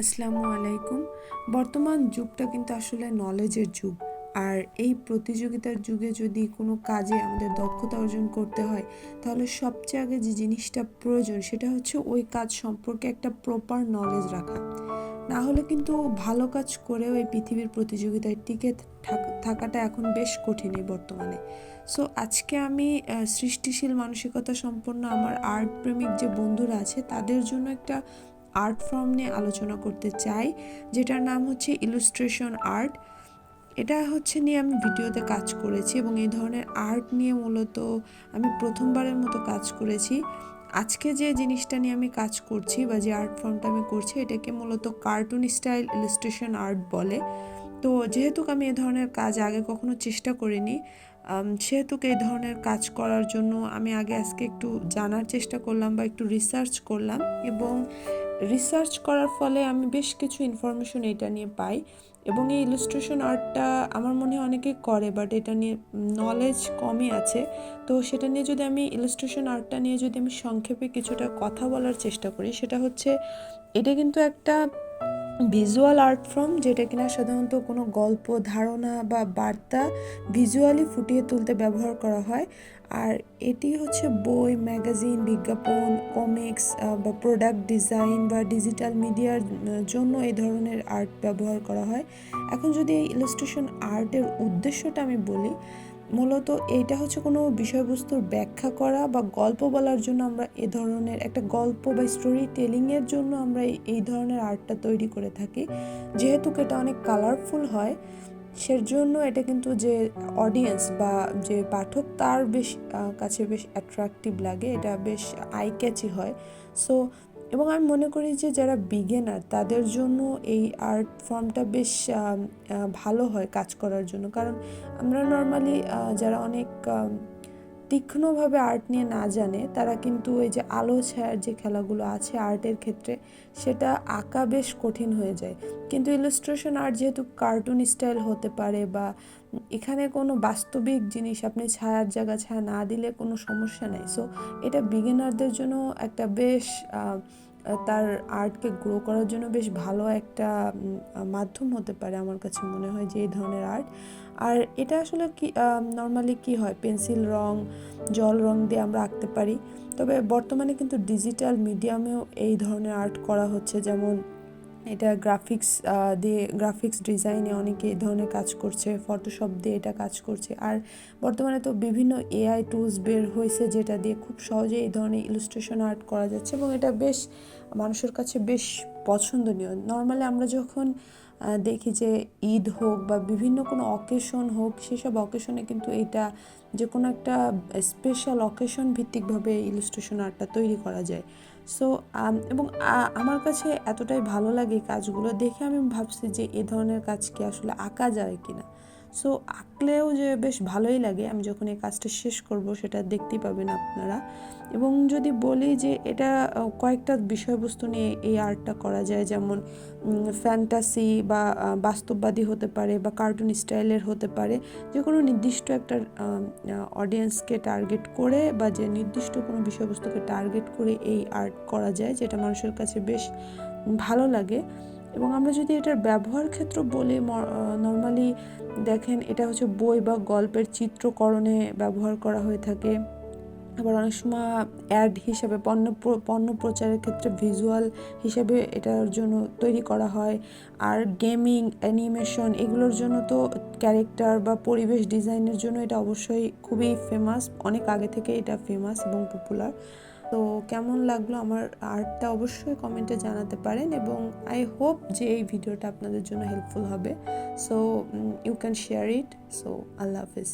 আসসালামু আলাইকুম। বর্তমান যুগটা কিন্তু আসলে নলেজের যুগ। আর এই প্রতিযোগিতার যুগে যদি কোনো কাজে আমাদের দক্ষতা অর্জন করতে হয়, তাহলে সবচেয়ে আগে যে জিনিসটা প্রয়োজন, সেটা হচ্ছে ওই কাজ সম্পর্কে একটা প্রপার নলেজ রাখা। না হলে কিন্তু ভালো কাজ করেও এই পৃথিবীর প্রতিযোগিতায় টিকে থাক- থাকাটা এখন বেশ কঠিন এই বর্তমানে। সো আজকে আমি সৃষ্টিশীল মানসিকতা সম্পন্ন আমার আর্ট প্রেমিক যে বন্ধুরা আছে, তাদের জন্য একটা আর্ট ফর্ম নিয়ে আলোচনা করতে চাই, যেটার নাম হচ্ছে ইলুস্ট্রেশন আর্ট এটা হচ্ছে নিয়ে আমি ভিডিওতে কাজ করেছি এবং এই ধরনের আর্ট নিয়ে মূলত আমি প্রথমবারের মতো কাজ করেছি। আজকে যে জিনিসটা নিয়ে আমি কাজ করছি বা যে আর্ট ফর্মটা আমি করছি, এটাকে মূলত কার্টুন স্টাইল ইলাস্ট্রেশন আর্ট বলে। তো যেহেতু আমি এ ধরনের কাজ আগে কখনো চেষ্টা করিনি সেহেতু এই ধরনের কাজ করার জন্য আমি আগে আজকে একটু জানার চেষ্টা করলাম বা একটু রিসার্চ করলাম এবং রিসার্চ করার ফলে আমি বেশ কিছু ইনফরমেশন এটা নিয়ে পাই এবং এই ইলাস্ট্রেশন আর্টটা আমার মনে হয় অনেকে করে বাট এটা নিয়ে নলেজ কমই আছে। তো সেটা নিয়ে যদি আমি ইলাস্ট্রেশন আর্টটা নিয়ে যদি আমি সংক্ষেপে কিছুটা কথা বলার চেষ্টা করি, সেটা হচ্ছে এটা কিন্তু একটা ভিজুয়াল আর্ট ফর্ম যেটা কিনা সাধারণত কোনো গল্প, ধারণা বা বার্তা ভিজুয়ালি ফুটিয়ে তুলতে ব্যবহার করা হয়। আর এটি হচ্ছে বই ম্যাগাজিন বিজ্ঞাপন কমিক্স বা প্রোডাক্ট ডিজাইন বা ডিজিটাল মিডিয়ার জন্য এই ধরনের আর্ট ব্যবহার করা হয়। এখন যদি এই ইলাস্ট্রেশন আর্টের উদ্দেশ্যটা আমি বলি মূলত এইটা হচ্ছে কোনো বিষয়বস্তুর ব্যাখ্যা করা বা গল্প বলার জন্য আমরা এ ধরনের একটা গল্প বা স্টোরি টেলিংয়ের জন্য আমরা এই- এই ধরনের আর্টটা তৈরি করে থাকি। যেহেতু এটা অনেক কালারফুল হয়, সেজন্য এটা কিন্তু যে অডিয়েন্স বা যে পাঠক তার বেশ কাছে বেশ অ্যাট্রাকটিভ লাগে। এটা বেশ আই ক্যাচি হয়। সো এবং আমি মনে করি যে যারা বিগেনার তাদের জন্য এই আর্ট ফর্মটা বেশ ভালো হয় কাজ করার জন্য। কারণ আমরা নর্মালি যারা অনেক তীক্ষ্ণভাবে আর্ট নিয়ে না জানে, তারা কিন্তু এই যে আলো ছায়ার যে খেলাগুলো আছে আর্টের ক্ষেত্রে, সেটা আঁকা বেশ কঠিন হয়ে যায়। কিন্তু ইলাস্ট্রেশন আর্ট যেহেতু কার্টুন স্টাইল হতে পারে বা এখানে কোনো বাস্তবিক জিনিস আপনি ছায়ার জায়গা, ছায়া না দিলে কোনো সমস্যা নেই। সো এটা বিগিনারদের জন্য একটা বেশ তার আর্টকে গ্রো করার জন্য বেশ ভালো একটা মাধ্যম হতে পারে আমার কাছে মনে হয় যে এই ধরনের আর্ট। আর এটা আসলে কি নর্মালি কি হয়? পেন্সিল রং, জল রং দিয়ে আমরা আঁকতে পারি। তবে বর্তমানে কিন্তু ডিজিটাল মিডিয়ামেও এই ধরনের আর্ট করা হচ্ছে। যেমন এটা গ্রাফিক্স দিয়ে গ্রাফিক্স ডিজাইনে অনেকে এই ধরনের কাজ করছে ফটোশপ দিয়ে এটা কাজ করছে। আর বর্তমানে তো বিভিন্ন এআই টুলস বের হয়েছে যেটা দিয়ে খুব সহজে এই ধরনের ইলুস্ট্রেশন আর্ট করা যাচ্ছে এবং এটা বেশ মানুষের কাছে বেশ পছন্দনীয়। নর্মালি আমরা যখন দেখি যে ঈদ হোক বা বিভিন্ন কোনো অকেশন হোক, সেসব অকেশনে কিন্তু এটা যে কোনো একটা স্পেশাল অকেশন ভিত্তিকভাবে ইলুস্ট্রেশন আর্টটা তৈরি করা যায়। সো এবং আমার কাছে এতটাই ভালো লাগে কাজগুলো দেখে আমি ভাবছি যে এ ধরনের কাজ কি আসলে আঁকা যায় কিনা। সো আঁকলেও যে বেশ ভালোই লাগে। আমি যখন এই কাজটা শেষ করব, সেটা দেখতেই পাবেন আপনারা। এবং যদি বলি যে এটা কয়েকটা বিষয়বস্তু নিয়ে এই আর্টটা করা যায়, যেমন ফ্যান্টাসি বা বাস্তববাদী হতে পারে বা কার্টুন স্টাইলের হতে পারে যে কোনো নির্দিষ্ট একটা অডিয়েন্সকে টার্গেট করে বা যে নির্দিষ্ট কোনো বিষয়বস্তুকে টার্গেট করে এই আর্ট করা যায়, যেটা মানুষের কাছে বেশ ভালো লাগে। এবং আমরা যদি এটার ব্যবহার ক্ষেত্র বলি নর্মালি দেখেন এটা হচ্ছে বই বা গল্পের চিত্রকরণে ব্যবহার করা হয়ে থাকে। আবার অনেক সময় অ্যাড হিসাবে, পণ্য পণ্য প্রচারের ক্ষেত্রে ভিজুয়াল হিসাবে এটার জন্য তৈরি করা হয়। আর গেমিং অ্যানিমেশন এগুলোর জন্য তো ক্যারেক্টার বা পরিবেশ ডিজাইনের জন্য এটা অবশ্যই খুবই ফেমাস অনেক আগে থেকে এটা ফেমাস এবং পপুলার তো কেমন লাগল আমার আর্টটা অবশ্যই কমেন্টে জানাতে পারেন এবং আই হোপ যে এই ভিডিওটা আপনাদের জন্য হেল্পফুল হবে। So you can share it so Allah Hafiz.